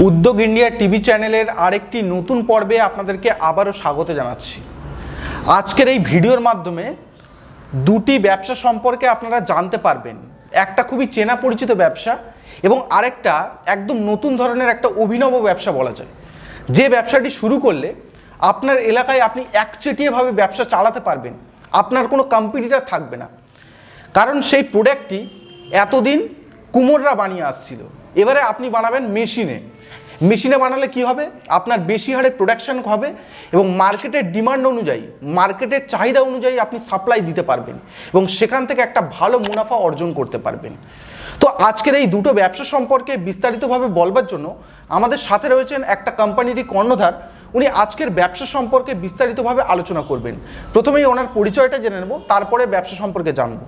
উদ্যোগ India TV চ্যানেলের আরেকটি নতুন পর্বে আপনাদেরকে আবারও স্বাগত জানাচ্ছি। আজকের এই ভিডিওর মাধ্যমে দুটি ব্যবসা সম্পর্কে আপনারা জানতে পারবেন। একটা খুবই চেনা পরিচিত ব্যবসা এবং আরেকটা একদম নতুন ধরনের একটা অভিনব ব্যবসা বলা যায়। যে ব্যবসাটি শুরু করলে আপনার এলাকায় আপনি একচেটিয়াভাবে ব্যবসা চালাতে পারবেন। আপনার কোনো কম্পিটিটার থাকবে না। কারণ সেই প্রোডাক্টটি এতদিন কুমোররা বানিয়ে আসছিল। এবারে আপনি বানাবেন মেশিনে। মেশিনে বানালে কি হবে? আপনার বেশি হারে প্রোডাকশন হবে এবং মার্কেটের ডিমান্ড অনুযায়ী মার্কেটের চাহিদা অনুযায়ী আপনি সাপ্লাই দিতে পারবেন এবং সেখান থেকে একটা ভালো মুনাফা অর্জন করতে পারবেন। তো আজকের এই দুটো ব্যবসা সম্পর্কে বিস্তারিতভাবে বলবার জন্য আমাদের সাথে রয়েছেন একটা কোম্পানিরই কর্ণধার। উনি আজকের ব্যবসা সম্পর্কে বিস্তারিতভাবে আলোচনা করবেন। প্রথমেই ওনার পরিচয়টা জেনে নেব তারপরে ব্যবসা সম্পর্কে জানব।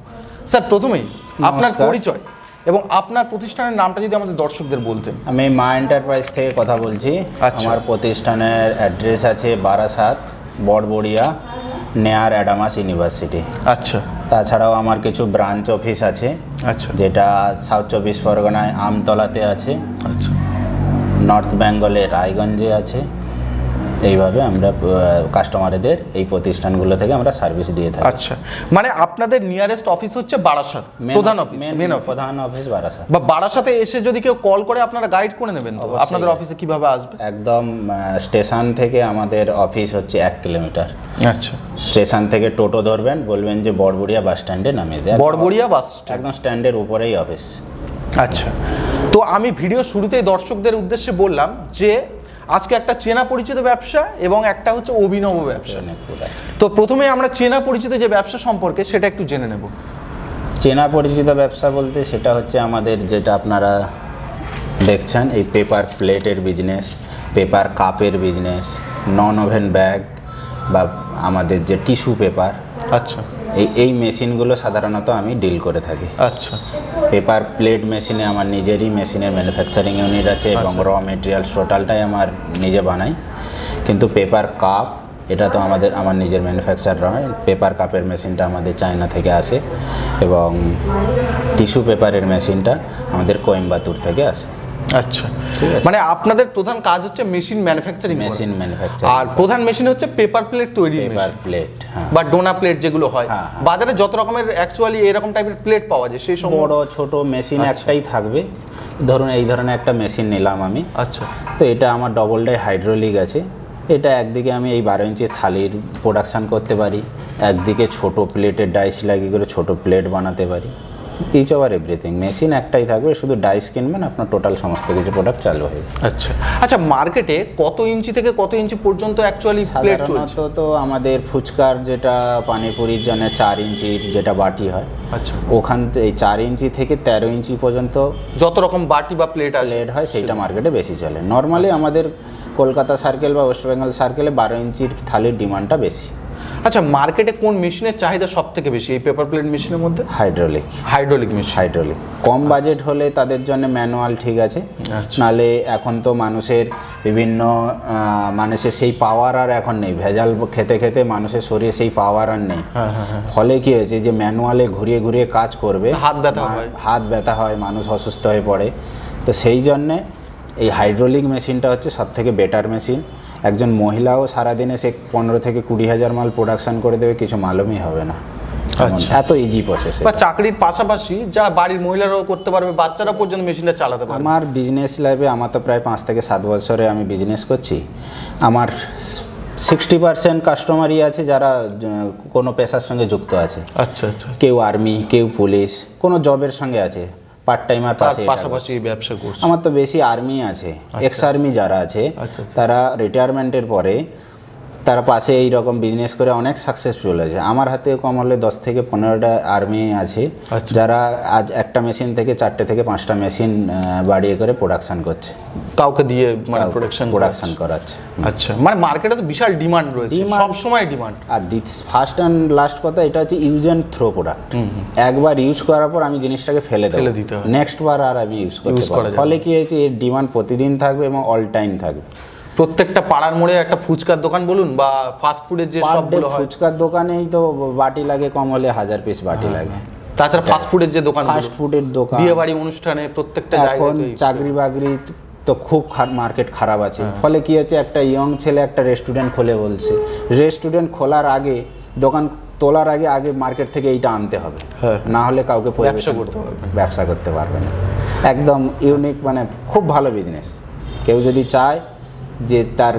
স্যার প্রথমেই আপনার পরিচয়। এবং আপনার প্রতিষ্ঠানের নামটা যদি আমাদের দর্শকদের বলতেন। আমি মা এন্টারপ্রাইজ থেকে কথা বলছি। আচ্ছা। আমার প্রতিষ্ঠানের অ্যাড্রেস আছে বারাসাত বড়বড়িয়া নেয়ার অ্যাডামাস ইউনিভার্সিটি। আচ্ছা। তাছাড়াও আমার কিছু ব্রাঞ্চ অফিস আছে। আচ্ছা। যেটা সাউথ চব্বিশ পরগনায় আমতলাতে আছে। আচ্ছা। নর্থ বেঙ্গলে রায়গঞ্জে আছে। এইভাবে আমরা কাস্টমারদের এই প্রতিষ্ঠানগুলো থেকে আমরা সার্ভিস দিয়ে থাকি। আচ্ছা। মানে আপনাদের নিয়ারেস্ট অফিস হচ্ছে বারাসাত প্রধান অফিস মেন অফিস প্রধান অফিস বারাসাত। বা বারাসাতে এসে যদি কেউ কল করে আপনারা গাইড করে নেবেন তো? আপনাদের অফিসে কীভাবে আসবে? একদম স্টেশন থেকে আমাদের অফিস হচ্ছে এক কিলোমিটার। আচ্ছা। স্টেশন থেকে টোটো ধরবেন বলবেন যে বড়বড়িয়া বাস স্ট্যান্ডে নামিয়ে দেয় বড়বড়িয়া বাস একদম স্ট্যান্ডের উপরেই অফিস আচ্ছা। তো আমি ভিডিও শুরুতেই দর্শকদের উদ্দেশ্যে বললাম যে আজকে একটা চেনা পরিচিত ব্যবসা এবং একটা হচ্ছে অভিনব ব্যবসা। তো প্রথমে আমরা চেনা পরিচিত যে ব্যবসা সম্পর্কে সেটা একটু জেনে নেব। চেনা পরিচিত ব্যবসা বলতে সেটা হচ্ছে আমাদের যেটা আপনারা দেখছেন এই পেপার প্লেটের বিজনেস পেপার কাপের বিজনেস নন ওভেন ব্যাগ বা আমাদের যে টিস্যু পেপার আচ্ছা। এই এই মেশিনগুলো সাধারণত আমি ডিল করে থাকি। আচ্ছা। পেপার প্লেট মেশিনে আমার নিজেরই মেশিনের ম্যানুফ্যাকচারিং ইউনিট আছে এবং র মেটেরিয়ালস টোটালটাই আমার নিজে বানাই। কিন্তু পেপার কাপ এটা তো আমাদের আমার নিজের ম্যানুফ্যাকচার নয় পেপার কাপের মেশিনটা আমাদের চায়না থেকে আসে এবং টিস্যু পেপারের মেশিনটা আমাদের কোয়েম্বাতুর থেকে আসে। আচ্ছা। মানে আপনাদের প্রধান কাজ হচ্ছে মেশিন ম্যানুফ্যাকচারিং মেশিন ম্যানুফ্যাকচার আর প্রধান মেশিন হচ্ছে পেপার প্লেট তৈরি পেপার প্লেট বা ডোনা প্লেট যেগুলো হয়। হ্যাঁ, হ্যাঁ। বাজারে যত রকমের অ্যাকচুয়ালি এরকম টাইপের প্লেট পাওয়া যায় সেই সময় বড় ছোট মেশিন আচ্ছা। একটাই থাকবে। ধরুন এই ধরনের একটা মেশিন নিলাম আমি। আচ্ছা। তো এটা আমার ডবল ডাই হাইড্রোলিক আছে। এটা একদিকে আমি এই বারো ইঞ্চি থালির প্রোডাকশান করতে পারি। একদিকে ছোট প্লেটের ডাইস লাগিয়ে করে ছোট প্লেট বানাতে পারি। ইচ ওভার এভরিথিং মেশিন একটাই থাকবে শুধু ডাইস কিনবেন আপনার টোটাল সমস্ত কিছু প্রোডাক্ট চালু হয়ে। আচ্ছা। আচ্ছা মার্কেটে কত ইঞ্চি থেকে কত ইঞ্চি পর্যন্ত অ্যাকচুয়ালি প্লেট চলছে? তো আমাদের ফুচকার যেটা পানিপুরির জন্য চার ইঞ্চির যেটা বাটি হয় আচ্ছা। ওখান থেকে এই চার ইঞ্চি থেকে তেরো ইঞ্চি পর্যন্ত যত রকম বাটি বা প্লেট আছে। প্লেট হয় সেইটা মার্কেটে বেশি চলে। নর্মালি আমাদের কলকাতা সার্কেল বা ওয়েস্ট বেঙ্গল সার্কেলে বারো ইঞ্চির থালির ডিমান্ডটা বেশি। আচ্ছা মার্কেটে কোন মেশিনের চাহিদা সব থেকে বেশি? এই পেপার প্লেট মেশিনের মধ্যে? হাইড্রোলিক হাইড্রোলিক মেশিন হাইড্রোলিক কম বাজেট হলে তাদের জন্য ম্যানুয়াল ঠিক আছে। আচ্ছা। নালে এখন তো মানুষের বিভিন্ন মানুষের সেই পাওয়ার আর এখন নেই। ভেজাল খেতে খেতে মানুষের শরীরে সেই পাওয়ার আর নেই। হ্যাঁ হ্যাঁ হ্যাঁ। ফলে কি হয়েছে যে ম্যানুয়ালে ঘুরিয়ে ঘুরিয়ে কাজ করবে। হাত ব্যথা হয়। হাত ব্যথা হয় মানুষ অসুস্থ হয়ে পড়ে। তো সেই জন্যে এই হাইড্রোলিক মেশিনটা হচ্ছে সব থেকে বেটার মেশিন একজন মহিলাও সারাদিনে সে পনেরো থেকে কুড়ি হাজার মাল প্রোডাকশন করে দেবে কিছু মালুমই হবে না। আচ্ছা। এত ইজি প্রসেস বা চাকরির পাশাপাশি যারা বাড়ির মহিলারাও করতে পারবে বাচ্চারা পর্যন্ত মেশিনটা চালাতে পারবে। আমার বিজনেস লাইফে আমার তো প্রায় পাঁচ থেকে সাত বছরে আমি বিজনেস করছি। আমার সিক্সটি পার্সেন্ট কাস্টমারই আছে যারা কোনো পেশার সঙ্গে যুক্ত আছে। আচ্ছা আচ্ছা। কেউ আর্মি কেউ পুলিশ কোনো জবের সঙ্গে আছে। পার্ট টাইমার আর পাশে পাশাপাশি ব্যবসা করছে। আমার তো বেশি আর্মি আছে এক্স আর্মি যারা আছে আচ্ছা, আচ্ছা। তারা রিটায়ারমেন্টের পরে তারা পাশে এই রকম বিজনেস করে অনেক সাকসেসফুল আছে আমার হাতে কম হলে দশ থেকে পনেরোটা আর্মি আছে আচ্ছা। যারা আজ একটা মেশিন থেকে চারটে থেকে পাঁচটা মেশিন বাড়িয়ে করে প্রোডাকশন করছে। কাউকে দিয়ে মানে প্রোডাকশন প্রোডাকশন করাচ্ছে। আচ্ছা মানে মার্কেটে তো বিশাল ডিমান্ড রয়েছে সব সময় ডিমান্ড আর ফার্স্ট অ্যান্ড লাস্ট কথা এটা হচ্ছে ইউজ অ্যান্ড থ্রো প্রোডাক্ট একবার ইউজ করার পর আমি জিনিসটাকে ফেলে দেবো। নেক্সট বার আর আমি ইউজ করতে পারব ফলে কি হয়েছে এর ডিমান্ড প্রতিদিন থাকবে এবং অল টাইম থাকবে। প্রত্যেকটা পাড়ার মোড়ে একটা ফুচকার দোকান বলুন বা ফাস্ট ফুডের যে সবগুলো হয়। ফুচকার দোকানেই তো বাটি লাগে কম হলে হাজার পিস বাটি লাগে। তাছাড়া ফাস্ট ফুডের যে দোকান ফাস্ট ফুডের দোকান। বিয়ে বাড়ি অনুষ্ঠানে প্রত্যেকটা জায়গায় চাকরি বাকরি তো খুব মার্কেট খারাপ আছে। ফলে কি হচ্ছে একটা ইয়ং ছেলে একটা রেস্টুরেন্ট খোলে বলছে। রেস্টুরেন্ট খোলার আগে দোকান তোলার আগে আগে মার্কেট থেকে এইটা আনতে হবে। হ্যাঁ। না হলে কাউকে ব্যবসা করতে পারবে ব্যবসা করতে পারবে না। একদম ইউনিক মানে খুব ভালো বিজনেস কেউ যদি চায় যে তার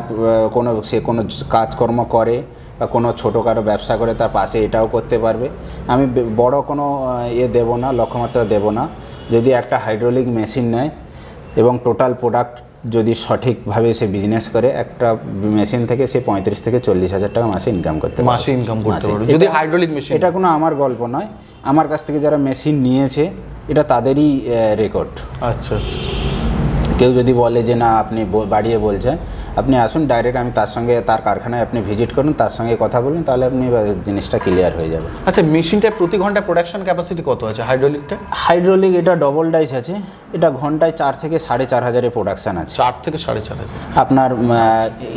কোনো সে কোনো কাজকর্ম করে বা কোনো ছোটোখাটো ব্যবসা করে তার পাশে এটাও করতে পারবে। আমি বড় কোনো ইয়ে দেবো না লক্ষ্যমাত্রা দেবো না। যদি একটা হাইড্রোলিক মেশিন নেয় এবং টোটাল প্রোডাক্ট যদি সঠিকভাবে সে বিজনেস করে একটা মেশিন থেকে সে পঁয়ত্রিশ থেকে চল্লিশ হাজার টাকা মাসে ইনকাম করতে মাসে ইনকাম করতে পারবে। যদি হাইড্রোলিক মেশিন এটা কোনো আমার গল্প নয়। আমার কাছ থেকে যারা মেশিন নিয়েছে এটা তাদেরই রেকর্ড আচ্ছা আচ্ছা। কেউ যদি বলে যে না আপনি বাড়িয়ে বলছেন আপনি আসুন ডাইরেক্ট আমি তার সঙ্গে তার কারখানায় আপনি ভিজিট করুন তার সঙ্গে কথা বলুন তাহলে আপনি জিনিসটা ক্লিয়ার হয়ে যাবে। আচ্ছা মেশিনটার প্রতি ঘণ্টা প্রোডাকশন ক্যাপাসিটি কত আছে? হাইড্রোলিকটা হাইড্রোলিক এটা ডবল ডাইস আছে। এটা ঘন্টায় চার থেকে সাড়ে চার হাজারের প্রোডাকশান আছে। চার থেকে সাড়ে চার হাজার। আপনার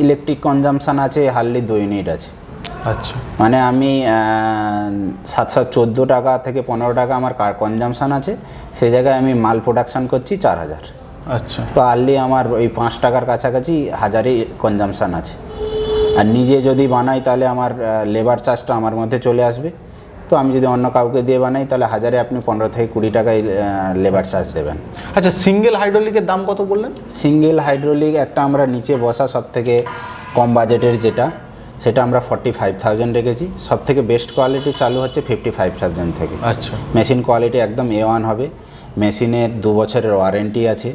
ইলেকট্রিক কনজামশান আছে হার্লি দুই ইউনিট আছে। আচ্ছা। মানে আমি সাত সাত চোদ্দ টাকা থেকে পনেরো টাকা আমার কনজামশান আছে। সেই জায়গায় আমি মাল প্রোডাকশান করছি চার হাজার। আচ্ছা। তো আর্লি আমার ওই পাঁচ টাকার কাছাকাছি হাজারই কনজামশান আছে। আর নিজে যদি বানাই তাহলে আমার লেবার চার্জটা আমার মধ্যে চলে আসবে। তো আমি যদি অন্য কাউকে দিয়ে বানাই তাহলে হাজারে আপনি পনেরো থেকে কুড়ি টাকায় লেবার চার্জ দেবেন। আচ্ছা সিঙ্গেল হাইড্রোলিকের দাম কত বললেন? সিঙ্গেল হাইড্রোলিক একটা আমরা নিচে বসা সব থেকে কম বাজেটের যেটা সেটা আমরা ফর্টি ফাইভ থাউজেন্ড রেখেছি। সব থেকে বেস্ট কোয়ালিটি চালু হচ্ছে ফিফটি ফাইভ থাউজেন্ড থেকে। আচ্ছা। মেশিন কোয়ালিটি একদম এ ওয়ান হবে। মেশিনের দু বছরের ওয়ারেন্টি আছে।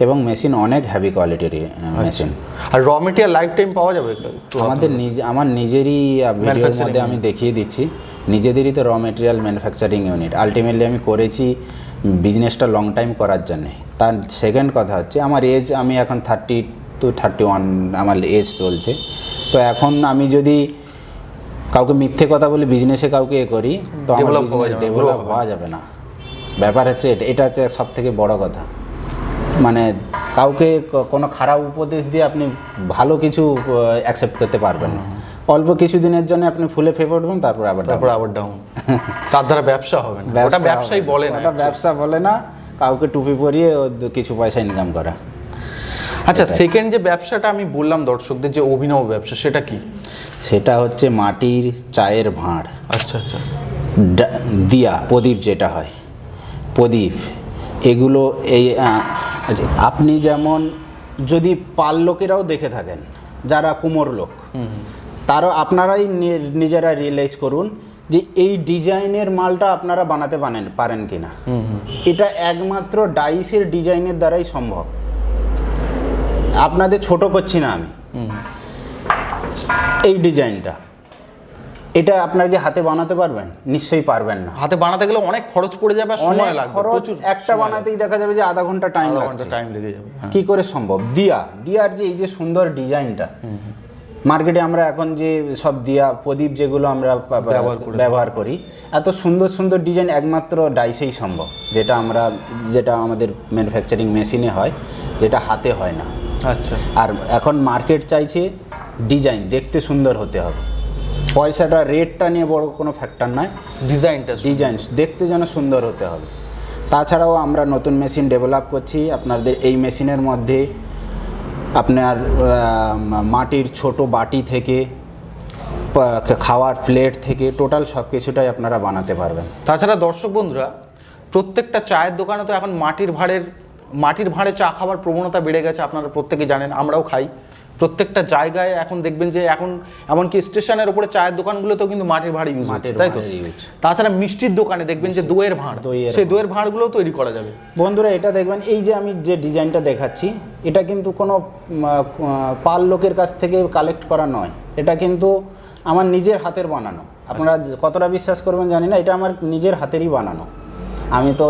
এবং মেশিন অনেক হ্যাভি কোয়ালিটির মেশিন। আর র মেটেরিয়াল লাইফ টাইম পাওয়া যাবে আমাদের নিজে আমার নিজেরই ভিডিওর মধ্যে আমি দেখিয়ে দিচ্ছি। নিজেদেরই তো র মেটেরিয়াল ম্যানুফ্যাকচারিং ইউনিট আলটিমেটলি আমি করেছি বিজনেসটা লং টাইম করার জন্যে। তার সেকেন্ড কথা হচ্ছে আমার এজ আমি এখন থার্টি টু থার্টি ওয়ান আমার এজ চলছে। তো এখন আমি যদি কাউকে মিথ্যে কথা বলে বিজনেসে কাউকে এ করি তো আমার বিজনেস ডেভেলপ হওয়া যাবে না। ব্যাপার হচ্ছে এটা- এটা হচ্ছে সব থেকে বড় কথা। মানে কাউকে কোনো খারাপ উপদেশ দিয়ে আপনি ভালো কিছু অ্যাকসেপ্ট করতে পারবেন না। অল্প কিছু দিনের জন্য আপনি ফুলে ফেপে উঠবেন তারপর আবার। তারপর আবার ডাউন তার দ্বারা ব্যবসা হবে না। ওটা ব্যবসাই বলে না ওটা ব্যবসা বলে না। কাউকে টুপি পরিয়ে কিছু পয়সা ইনকাম করা। আচ্ছা সেকেন্ড যে ব্যবসাটা আমি বললাম দর্শকদের যে অভিনব ব্যবসা সেটা কি? সেটা হচ্ছে মাটির চায়ের ভাঁড়। আচ্ছা আচ্ছা। দিয়া প্রদীপ যেটা হয়। প্রদীপ। এগুলো এই আপনি যেমন যদি পাল লোকেরাও দেখে থাকেন যারা কুমোর লোক তারা আপনারাই নিজেরা রিয়েলাইজ করুন যে এই ডিজাইনের মালটা আপনারা বানাতে পারেন পারেন কি না এটা একমাত্র ডাইসের ডিজাইনের দ্বারাই সম্ভব। আপনাদের ছোট করছি না আমি। এই ডিজাইনটা। এটা আপনার কি হাতে বানাতে পারবেন? নিশ্চয়ই পারবেন না। হাতে বানাতে গেলে অনেক খরচ পড়ে যাবে আর সময় লাগবে খরচ একটা বানাতেই দেখা যাবে যে আধা ঘণ্টা টাইম লাগছে। টাইম লেগে যাবে হ্যাঁ। কি করে সম্ভব? দিয়া। দিয়ার যে এই যে সুন্দর ডিজাইনটা মার্কেটে আমরা এখন যে সব দিয়া প্রদীপ যেগুলো আমরা। ব্যবহার করি। এত সুন্দর সুন্দর ডিজাইন একমাত্র ডাইসেই সম্ভব যেটা আমরা যেটা আমাদের ম্যানুফ্যাকচারিং মেশিনে হয় যেটা হাতে হয় না। আচ্ছা। আর এখন মার্কেট চাইছে ডিজাইন দেখতে সুন্দর হতে হবে। পয়সাটা রেটটা নিয়ে বড় কোনো ফ্যাক্টর নয়। ডিজাইনটা ডিজাইন দেখতে যেন সুন্দর হতে হবে। তাছাড়াও আমরা নতুন মেশিন ডেভেলপ করছি। আপনাদের এই মেশিনের মধ্যে আপনার মাটির ছোট বাটি থেকে খাওয়ার প্লেট থেকে টোটাল সব কিছুটাই আপনারা বানাতে পারবেন। তাছাড়া দর্শক বন্ধুরা প্রত্যেকটা চায়ের দোকানে তো এখন মাটির ভাঁড়ের মাটির ভাঁড়ে চা খাওয়ার প্রবণতা বেড়ে গেছে। আপনারা প্রত্যেকে জানেন আমরাও খাই। প্রত্যেকটা জায়গায় এখন দেখবেন যে এখন এমনকি স্টেশনের উপরে চায়ের দোকানগুলোতেও কিন্তু মাটির ভাঁড় ইউজ হচ্ছে মাটির তাই তো? তাছাড়া মিষ্টির দোকানে দেখবেন যে দইয়ের ভাঁড় সেই দইয়ের ভাঁড়গুলোও তৈরি করা যাবে। বন্ধুরা এটা দেখবেন এই যে আমি যে ডিজাইনটা দেখাচ্ছি এটা কিন্তু কোনো পাল লোকের কাছ থেকে কালেক্ট করা নয়। এটা কিন্তু আমার নিজের হাতের বানানো। আপনারা কতটা বিশ্বাস করবেন জানি না এটা আমার নিজের হাতেরই বানানো। আমি তো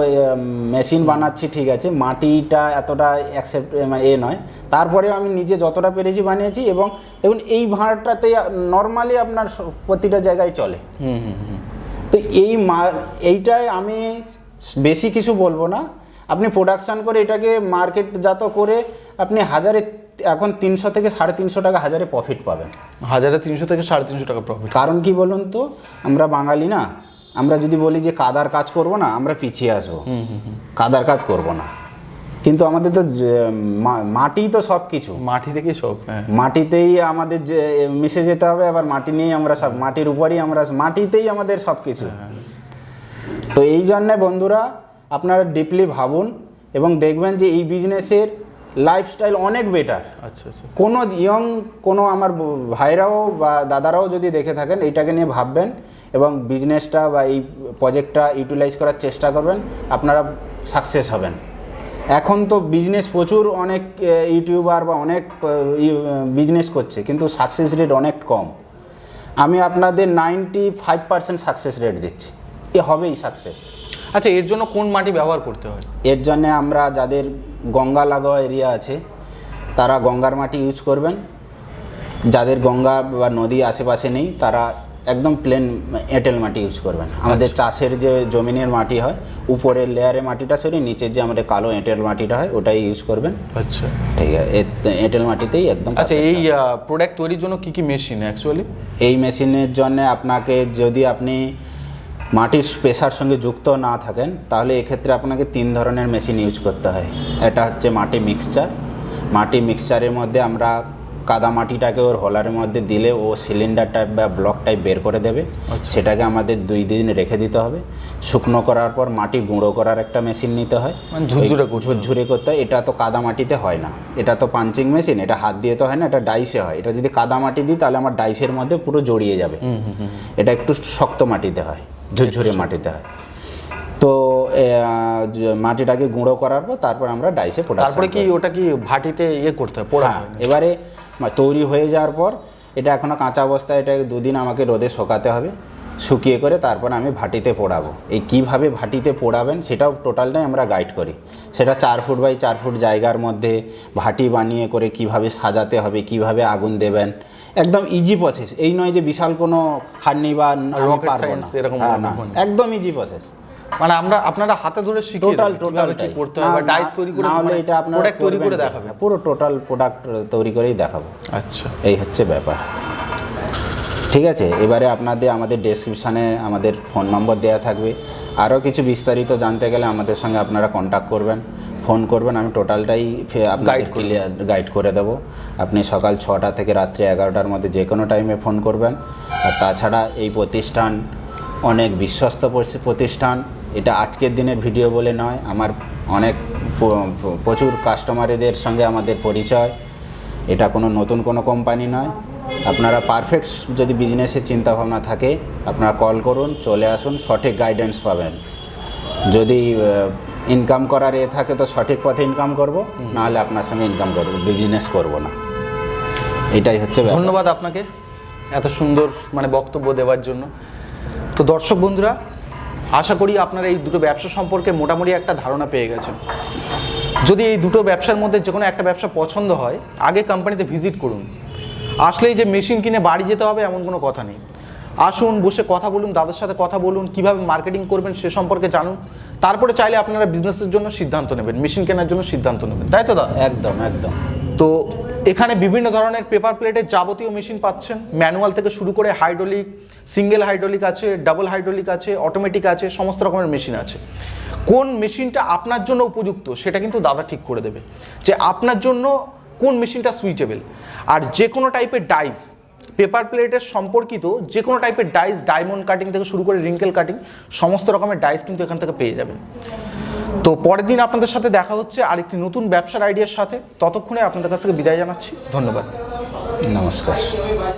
মেশিন বানাচ্ছি ঠিক আছে। মাটিটা এতটা অ্যাকসেপ্ট মানে এ নয়। তারপরেও আমি নিজে যতটা পেরেছি বানিয়েছি এবং দেখুন এই ভাঁড়টাতে নর্মালি আপনার প্রতিটা জায়গায় চলে। হুম হুম হুম। তো এই মা এইটাই আমি বেশি কিছু বলব না। আপনি প্রোডাকশান করে এটাকে মার্কেটজাত করে আপনি হাজারে এখন তিনশো থেকে সাড়ে তিনশো টাকা হাজারে প্রফিট পাবেন। হাজারে তিনশো থেকে সাড়ে তিনশো টাকা প্রফিট কারণ কি বলুন তো আমরা বাঙালি না। আমরা যদি বলি যে কাদার কাজ করব না আমরা পিছিয়ে আসব। কাদার কাজ করব না। কিন্তু আমাদের তো মাটি তো সব কিছু। মাটি থেকেই সব হ্যাঁ। মাটিতেই আমাদের যে মিশে যেতে হবে আবার মাটি নিয়েই আমরা সব মাটির উপরই আমরা মাটিতেই আমাদের সব কিছু। তো এই জন্যে বন্ধুরা আপনারা ডিপলি ভাবুন এবং দেখবেন যে এই বিজনেসের লাইফস্টাইল অনেক বেটার আচ্ছা আচ্ছা। কোনো ইয়ং কোনো আমার ভাইরাও বা দাদারাও যদি দেখে থাকেন এইটাকে নিয়ে ভাববেন এবং বিজনেসটা বা এই প্রজেক্টটা ইউটিলাইজ করার চেষ্টা করবেন আপনারা সাকসেস হবেন। এখন তো বিজনেস প্রচুর অনেক ইউটিউবার বা অনেক বিজনেস করছে কিন্তু সাকসেস রেট অনেক কম। আমি আপনাদের ninety five percent success rate দিচ্ছি। এ হবেই সাকসেস আচ্ছা এর জন্য কোন মাটি ব্যবহার করতে হয়? এর জন্যে আমরা যাদের গঙ্গা লাগোয়া এরিয়া আছে তারা গঙ্গার মাটি ইউজ করবেন। যাদের গঙ্গা বা নদী আশেপাশে নেই তারা একদম প্লেন এঁটেল মাটি ইউজ করবেন। আমাদের চাষের যে জমিনের মাটি হয় উপরের লেয়ারে মাটিটা সরি নিচের যে আমাদের কালো এঁটেল মাটিটা হয় ওটাই ইউজ করবেন। আচ্ছা। ঠিক আছে। এঁটেল মাটিতেই একদম আচ্ছা এই প্রোডাক্ট তৈরির জন্য কি কি মেশিন অ্যাকচুয়ালি এই মেশিনের জন্য আপনাকে যদি আপনি মাটির পেশার সঙ্গে যুক্ত না থাকেন তাহলে এক্ষেত্রে আপনাকে তিন ধরনের মেশিন ইউজ করতে হয়। এটা হচ্ছে মাটি মিক্সচার মাটি মিক্সচারের মধ্যে আমরা কাদা মাটিটাকে ওর হোলারের মধ্যে দিলে ও সিলিন্ডার টাইপ বা ব্লক টাইপ বের করে দেবে। সেটাকে আমাদের দুই দিন রেখে দিতে হবে। শুকনো করার পর মাটি গুঁড়ো করার একটা মেশিন নিতে হয়। মানে ঝুরঝুরে ঝুরঝুরে করতে হয়। এটা তো কাদা মাটিতে হয় না। এটা তো পাঞ্চিং মেশিন এটা হাত দিয়ে তো হয় না এটা ডাইসে হয়। এটা যদি কাদা মাটি দিই তাহলে আমার ডাইসের মধ্যে পুরো জড়িয়ে যাবে। এটা একটু শক্ত মাটিতে হয়। ঝুরঝুরে মাটিতে হয়। তো মাটিটাকে গুঁড়ো করার পর তারপর আমরা ডাইসে পোড়া তারপরে কি ওটা কি ভাটিতে ইয়ে করতে হয়? পোড়া হ্যাঁ এবারে তৈরি হয়ে যাওয়ার পর এটা এখনও কাঁচা অবস্থায় এটা দুদিন আমাকে রোদে শোকাতে হবে শুকিয়ে করে তারপর আমি ভাটিতে পোড়াবো। এই কীভাবে ভাটিতে পোড়াবেন সেটাও টোটালটাই আমরা গাইড করি। সেটা চার ফুট বাই চার ফুট জায়গার মধ্যে ভাটি বানিয়ে করে কীভাবে সাজাতে হবে কীভাবে আগুন দেবেন একদম ইজি প্রসেস এই নয় যে বিশাল কোনো খাটনি বা এরকম হ্যাঁ। একদম ইজি প্রসেস মানে আমরা আপনারা হাতে ধরে শিখিয়ে টোটাল টোটাল কি করতে হবে বা ডাইস তৈরি করে না হলে মানে এটা আপনারা প্রোডাক্ট তৈরি করে দেখাবেন। পুরো টোটাল প্রোডাক্ট তৈরি করেই দেখাবো। আচ্ছা। এই হচ্ছে ব্যাপার। ঠিক আছে এবারে আপনাদের আমাদের ডেসক্রিপশানে আমাদের ফোন নম্বর দেওয়া থাকবে। আরও কিছু বিস্তারিত জানতে গেলে আমাদের সঙ্গে আপনারা কন্ট্যাক্ট করবেন। ফোন করবেন আমি টোটালটাই আপনাদের ক্লিয়ার গাইড করে দেবো। আপনি সকাল ছটা থেকে রাত্রি এগারোটার মধ্যে যে কোনো টাইমে ফোন করবেন। আর তাছাড়া এই প্রতিষ্ঠান অনেক বিশ্বস্ত প্রতিষ্ঠান। এটা আজকের দিনের ভিডিও বলে নয় আমার অনেক প্রচুর কাস্টমারদের সঙ্গে আমাদের পরিচয়। এটা কোনো নতুন কোনো কোম্পানি নয়। আপনারা পারফেক্ট যদি বিজনেসের চিন্তাভাবনা থাকে আপনারা কল করুন চলে আসুন সঠিক গাইডেন্স পাবেন। যদি ইনকাম করার এ থাকে তো সঠিক পথে ইনকাম করব নাহলে আপনার সঙ্গে ইনকাম করব বিজনেস করব না। এটাই হচ্ছে ধন্যবাদ আপনাকে এত সুন্দর মানে বক্তব্য দেওয়ার জন্য। তো দর্শক বন্ধুরা আশা করি আপনারা এই দুটো ব্যবসা সম্পর্কে মোটামুটি একটা ধারণা পেয়ে গেছেন। যদি এই দুটো ব্যবসার মধ্যে যে কোনো একটা ব্যবসা পছন্দ হয়, আগে কোম্পানিতে ভিজিট করুন। আসলেই যে মেশিন কিনে বাড়ি যেতে হবে এমন কোনো কথা নেই। আসুন, বসে কথা বলুন দাদার সাথে কথা বলুন, কীভাবে মার্কেটিং করবেন সে সম্পর্কে জানুন। তারপরে চাইলে আপনারা বিজনেসের জন্য সিদ্ধান্ত নেবেন, মেশিন কেনার জন্য সিদ্ধান্ত নেবেন। তাই তো দাদা? একদম একদম। তো এখানে বিভিন্ন ধরনের পেপার প্লেটের যাবতীয় মেশিন পাচ্ছেন। ম্যানুয়াল থেকে শুরু করে হাইড্রোলিক সিঙ্গেল হাইড্রোলিক আছে ডাবল হাইড্রোলিক আছে অটোমেটিক আছে, সমস্ত রকমের মেশিন আছে। কোন মেশিনটা আপনার জন্য উপযুক্ত সেটা কিন্তু দাদা ঠিক করে দেবে যে আপনার জন্য কোন মেশিনটা সুইটেবল আর যে কোনো টাইপের ডাইস পেপার প্লেটের সম্পর্কিত যে কোনো টাইপের ডাইস ডায়মন্ড কাটিং থেকে শুরু করে রিঙ্কেল কাটিং সমস্ত রকমের ডাইস কিন্তু এখান থেকে পেয়ে যাবেন। তো পরের দিন আপনাদের সাথে দেখা হচ্ছে আরেকটি নতুন ব্যবসার আইডিয়ার সাথে। ততক্ষণে আপনাদের কাছ থেকে বিদায় জানাচ্ছি। ধন্যবাদ। নমস্কার।